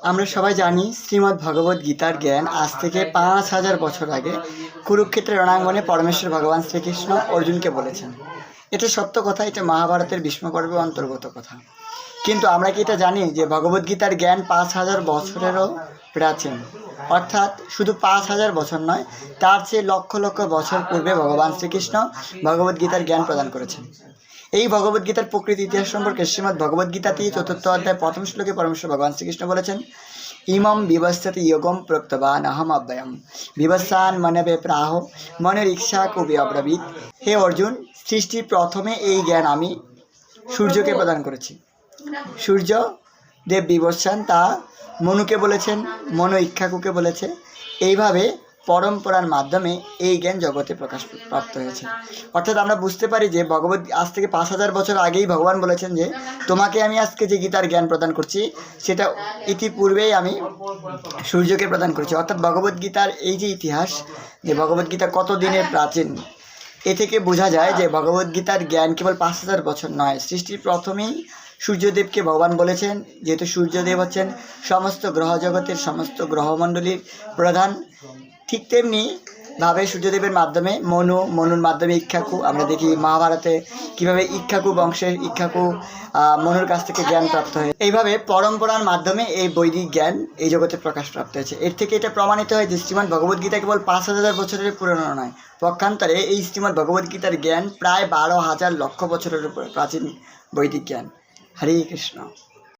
আমরা সবাই জানি শ্রীমদ্ ভগবদ গীতার জ্ঞান আজ থেকে পাঁচ হাজার বছর আগে কুরুক্ষেত্রের রণাঙ্গনে পরমেশ্বর ভগবান শ্রীকৃষ্ণ অর্জুনকে বলেছেন। এটা সত্য কথা, এটা মহাভারতের ভীষ্ম অন্তর্গত কথা। কিন্তু আমরা কি এটা জানি যে ভগবদ গীতার জ্ঞান পাঁচ হাজার বছরেরও প্রাচীন? অর্থাৎ শুধু পাঁচ হাজার বছর নয়, তার চেয়ে লক্ষ লক্ষ বছর পূর্বে ভগবান শ্রীকৃষ্ণ ভগবদ গীতার জ্ঞান প্রদান করেছেন। এই ভগবদ গীতার প্রকৃতি ইতিহাস সম্পর্কে শ্রীমদ ভগবদ গীতাতেই চতুর্থ অধ্যায় প্রথম শ্লোকে পরমেশ্বর ভগবান শ্রীকৃষ্ণ বলেছেন, ইমম বিবস্বতি যোগম প্রক্তবান অহম অব্যয়ম বিবস্বান মনবে প্রাহ, মনের ইচ্ছা কবি অব্রবীত। হে অর্জুন, সৃষ্টির প্রথমে এই জ্ঞান আমি সূর্যকে প্রদান করেছি। সূর্য দেব বিবস্বান তা মনুকে বলেছেন মনো ইক্ষাকুকে বলেছে। এইভাবে পরম্পরার মাধ্যমে এই জ্ঞান জগতে প্রকাশ প্রাপ্ত হয়েছে। অর্থাৎ আমরা বুঝতে পারি যে ভগবত আজ থেকে পাঁচ হাজার বছর আগেই ভগবান বলেছেন যে, তোমাকে আমি আজকে যে গীতার জ্ঞান প্রদান করছি, সেটা ইতিপূর্বেই আমি সূর্যকে প্রদান করেছি। অর্থাৎ ভগবদ্গীতার এই যে ইতিহাস, যে ভগবদ্গীতা কত দিনের প্রাচীন এ থেকে বোঝা যায় যে ভগবদ্গীতার গীতার জ্ঞান কেবল পাঁচ হাজার বছর নয়। সৃষ্টির প্রথমেই সূর্যদেবকে ভগবান বলেছেন, যেহেতু সূর্যদেব হচ্ছেন সমস্ত গ্রহ জগতের সমস্ত গ্রহমণ্ডলীর প্রধান, ঠিক তেমনি ভাবে সূর্যদেবের মাধ্যমে মনু, মনুর মাধ্যমে ইক্ষাকু, আমরা দেখি মহাভারতে কীভাবে ইক্ষাকু বংশের ইক্ষাকু মনুর কাছ থেকে জ্ঞান প্রাপ্ত হয় এইভাবে পরম্পরার মাধ্যমে এই বৈদিক জ্ঞান এই জগতে প্রকাশ প্রাপ্ত হয়েছে। এর থেকে এটা প্রমাণিত হয় যে শ্রীমদ্ ভগবদ্গীতা কেবল পাঁচ হাজার বছরের পুরনো নয়, পক্ষান্তরে এই শ্রীমদ্ ভগবদ্গীতার জ্ঞান প্রায় বারো হাজার লক্ষ বছরের প্রাচীন বৈদিক জ্ঞান। হরে কৃষ্ণ।